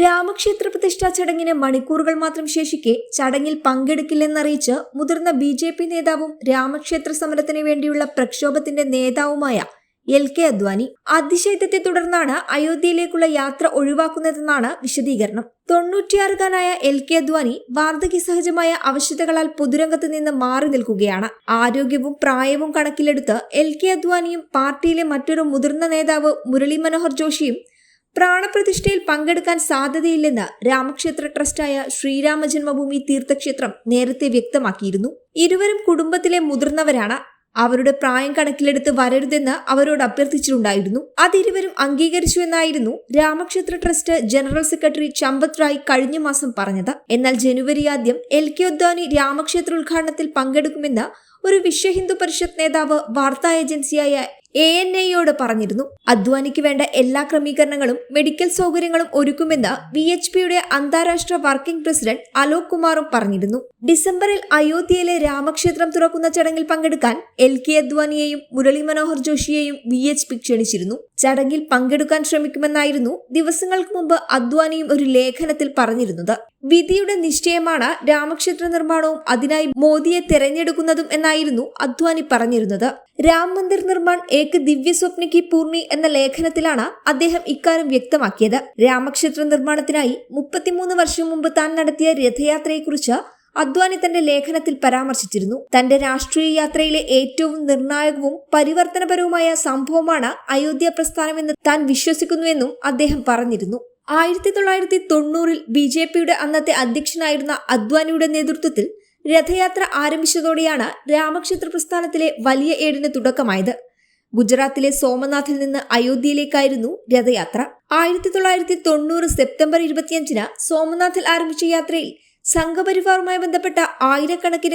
രാമക്ഷേത്ര പ്രതിഷ്ഠാ ചടങ്ങിന് മണിക്കൂറുകൾ മാത്രം ശേഷിക്കെ ചടങ്ങിൽ പങ്കെടുക്കില്ലെന്നറിയിച്ച് മുതിർന്ന ബി ജെ പി നേതാവും രാമക്ഷേത്ര സമരത്തിന് വേണ്ടിയുള്ള പ്രക്ഷോഭത്തിന്റെ നേതാവുമായ എൽ കെ അദ്വാനി. അതിശൈത്യത്തെ തുടർന്നാണ് അയോധ്യയിലേക്കുള്ള യാത്ര ഒഴിവാക്കുന്നതെന്നാണ് വിശദീകരണം. തൊണ്ണൂറ്റിയാറുകാരനായ എൽ കെ അദ്വാനി വാർദ്ധക്യ സഹജമായ അവശ്യതകളാൽ പൊതുരംഗത്ത് നിന്ന് മാറി നിൽക്കുകയാണ്. ആരോഗ്യവും പ്രായവും കണക്കിലെടുത്ത് എൽ കെ അദ്വാനിയും പാർട്ടിയിലെ മറ്റൊരു മുതിർന്ന നേതാവ് മുരളി മനോഹർ ജോഷിയും പ്രാണപ്രതിഷ്ഠയിൽ പങ്കെടുക്കാൻ സാധ്യതയില്ലെന്ന് രാമക്ഷേത്ര ട്രസ്റ്റായ ശ്രീരാമ ജന്മഭൂമി തീർത്ഥക്ഷേത്രം നേരത്തെ വ്യക്തമാക്കിയിരുന്നു. ഇരുവരും കുടുംബത്തിലെ മുതിർന്നവരാണ്. അവരുടെ പ്രായം കണക്കിലെടുത്ത് വരരുതെന്ന് അവരോട് അഭ്യർത്ഥിച്ചിട്ടുണ്ടായിരുന്നു. അതിരുവരും അംഗീകരിച്ചു എന്നായിരുന്നു രാമക്ഷേത്ര trust general secretary Champat Rai കഴിഞ്ഞ മാസം പറഞ്ഞത്. എന്നാൽ ജനുവരി ആദ്യം എൽ കെ ഒദ്വാനി രാമക്ഷേത്ര ഉദ്ഘാടനത്തിൽ പങ്കെടുക്കുമെന്ന് ഒരു വിശ്വ ഹിന്ദു പരിഷത്ത് നേതാവ് വാർത്താ ഏജൻസിയായ എ എൻ ഐയോട് പറഞ്ഞിരുന്നു. അദ്വാനിക്ക് വേണ്ട എല്ലാ ക്രമീകരണങ്ങളും മെഡിക്കൽ സൗകര്യങ്ങളും ഒരുക്കുമെന്ന് വി എച്ച് പിയുടെ അന്താരാഷ്ട്ര വർക്കിംഗ് പ്രസിഡന്റ് അലോക് കുമാറും പറഞ്ഞിരുന്നു. ഡിസംബറിൽ അയോധ്യയിലെ രാമക്ഷേത്രം തുറക്കുന്ന ചടങ്ങിൽ പങ്കെടുക്കാൻ എൽ കെ അദ്വാനിയെയും മുരളി മനോഹർ ജോഷിയെയും വി എച്ച് പി ക്ഷണിച്ചിരുന്നു. ചടങ്ങിൽ പങ്കെടുക്കാൻ ശ്രമിക്കുമെന്നായിരുന്നു ദിവസങ്ങൾക്ക് മുമ്പ് അദ്വാനിയും ഒരു ലേഖനത്തിൽ പറഞ്ഞിരുന്നത്. വിധിയുടെ നിശ്ചയമാണ് രാമക്ഷേത്ര നിർമ്മാണവും അതിനായി മോദിയെ തെരഞ്ഞെടുക്കുന്നതും എന്നായിരുന്നു അദ്വാനി പറഞ്ഞിരുന്നത്. രാം മന്ദിർ നിർമ്മാൺ ഏക്ക് ദിവ്യ കി പൂർണി എന്ന ലേഖനത്തിലാണ് അദ്ദേഹം ഇക്കാര്യം വ്യക്തമാക്കിയത്. രാമക്ഷേത്ര നിർമ്മാണത്തിനായി മുപ്പത്തിമൂന്ന് വർഷം മുമ്പ് താൻ നടത്തിയ രഥയാത്രയെക്കുറിച്ച് അദ്വാനി തന്റെ ലേഖനത്തിൽ പരാമർശിച്ചിരുന്നു. തന്റെ രാഷ്ട്രീയ യാത്രയിലെ ഏറ്റവും നിർണായകവും പരിവർത്തനപരവുമായ സംഭവമാണ് അയോധ്യ പ്രസ്ഥാനമെന്ന് താൻ വിശ്വസിക്കുന്നുവെന്നും അദ്ദേഹം പറഞ്ഞിരുന്നു. ആയിരത്തി തൊള്ളായിരത്തി തൊണ്ണൂറിൽ ബി ജെ പിയുടെ അന്നത്തെ അധ്യക്ഷനായിരുന്ന അദ്വാനിയുടെ നേതൃത്വത്തിൽ രഥയാത്ര ആരംഭിച്ചതോടെയാണ് രാമക്ഷേത്ര പ്രസ്ഥാനത്തിലെ വലിയ ഏടിന് തുടക്കമായത്. ഗുജറാത്തിലെ സോമനാഥിൽ നിന്ന് അയോധ്യയിലേക്കായിരുന്നു രഥയാത്ര. ആയിരത്തി തൊള്ളായിരത്തി തൊണ്ണൂറ് സെപ്റ്റംബർ ഇരുപത്തിയഞ്ചിന് സോമനാഥിൽ ആരംഭിച്ച യാത്രയിൽ സംഘപരിവാറുമായി ബന്ധപ്പെട്ട ആയിരക്കണക്കിന്